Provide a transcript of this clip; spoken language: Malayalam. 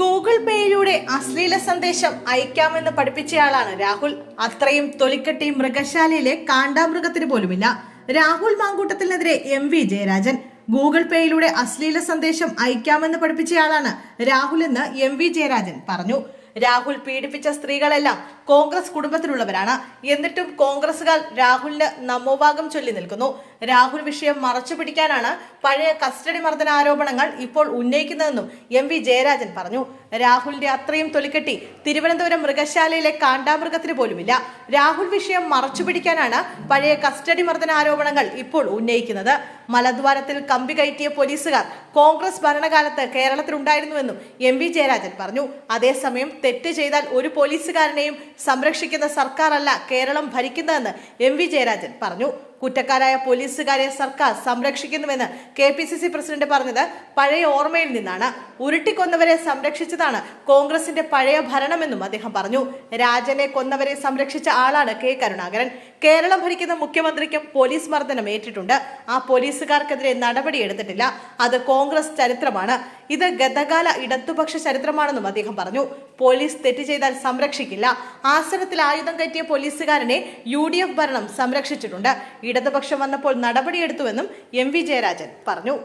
ഗൂഗിൾ പേയിലൂടെ അശ്ലീല സന്ദേശം അയക്കാമെന്ന് പഠിപ്പിച്ചയാളാണ് രാഹുൽ. അത്രയും തൊലിക്കെട്ടി മൃഗശാലയിലെ കാണ്ടാമൃഗത്തിന് പോലുമില്ല. രാഹുൽ മാങ്കൂട്ടത്തിനെതിരെ എം വി ജയരാജൻ. ഗൂഗിൾ പേയിലൂടെ അശ്ലീല സന്ദേശം അയക്കാമെന്ന് പഠിപ്പിച്ചയാളാണ് രാഹുൽ എന്ന് എം വി ജയരാജൻ പറഞ്ഞു. രാഹുൽ പീഡിപ്പിച്ച സ്ത്രീകളെല്ലാം കോൺഗ്രസ് കുടുംബത്തിലുള്ളവരാണ്. എന്നിട്ടും കോൺഗ്രസുകാർ രാഹുലിന് നമോഭാഗം ചൊല്ലി നിൽക്കുന്നു. രാഹുൽ വിഷയം മറച്ചു പിടിക്കാനാണ് പഴയ കസ്റ്റഡി മർദ്ദന ആരോപണങ്ങൾ ഇപ്പോൾ ഉന്നയിക്കുന്നതെന്നും എം വി ജയരാജൻ പറഞ്ഞു. രാഹുലിന്റെ അത്രയും തൊലിക്കെട്ടി. തിരുവനന്തപുരം മൃഗശാലയിലെ കാണ്ടാമൃഗത്തിന് പോലുമില്ല. രാഹുൽ വിഷയം മറച്ചു പിടിക്കാനാണ് പഴയ കസ്റ്റഡി മർദ്ദന ആരോപണങ്ങൾ ഇപ്പോൾ ഉന്നയിക്കുന്നത്. മലദ്വാരത്തിൽ കമ്പി കയറ്റിയ പോലീസുകാർ കോൺഗ്രസ് ഭരണകാലത്ത് കേരളത്തിലുണ്ടായിരുന്നുവെന്നും എം വി ജയരാജൻ പറഞ്ഞു. അതേസമയം തെറ്റ് ചെയ്താൽ ഒരു പോലീസുകാരനെയും സംരക്ഷിക്കുന്ന സർക്കാരല്ല കേരളം ഭരിക്കുന്നതെന്ന് എം വി ജയരാജൻ പറഞ്ഞു. കുറ്റക്കാരായ പോലീസുകാരെ സർക്കാർ സംരക്ഷിക്കുന്നുവെന്ന് K P C C president പറഞ്ഞത് പഴയ ഓർമ്മയിൽ നിന്നാണ്. ഉരുട്ടിക്കൊന്നവരെ സംരക്ഷിച്ചതാണ് കോൺഗ്രസിന്റെ പഴയ ഭരണമെന്നും അദ്ദേഹം പറഞ്ഞു. രാജനെ കൊന്നവരെ സംരക്ഷിച്ച ആളാണ് കെ കരുണാകരൻ. കേരളം ഭരിക്കുന്ന മുഖ്യമന്ത്രിക്കും പോലീസ് മർദ്ദനം ഏറ്റിട്ടുണ്ട്. ആ പോലീസുകാർക്കെതിരെ നടപടിയെടുത്തിട്ടില്ല അത് കോൺഗ്രസ് ചരിത്രമാണ്. ഇത് ഗതകാല ഇടതുപക്ഷ ചരിത്രമാണെന്നും അദ്ദേഹം പറഞ്ഞു. പോലീസ് തെറ്റ് ചെയ്താൽ സംരക്ഷിക്കില്ല. ആസനത്തിൽ ആയുധം കയറ്റിയ പോലീസുകാരനെ യു ഡി എഫ് ഭരണം സംരക്ഷിച്ചിട്ടുണ്ട്. ഇടതുപക്ഷം വന്നപ്പോൾ നടപടിയെടുത്തുവെന്നും എം വി ജയരാജൻ പറഞ്ഞു.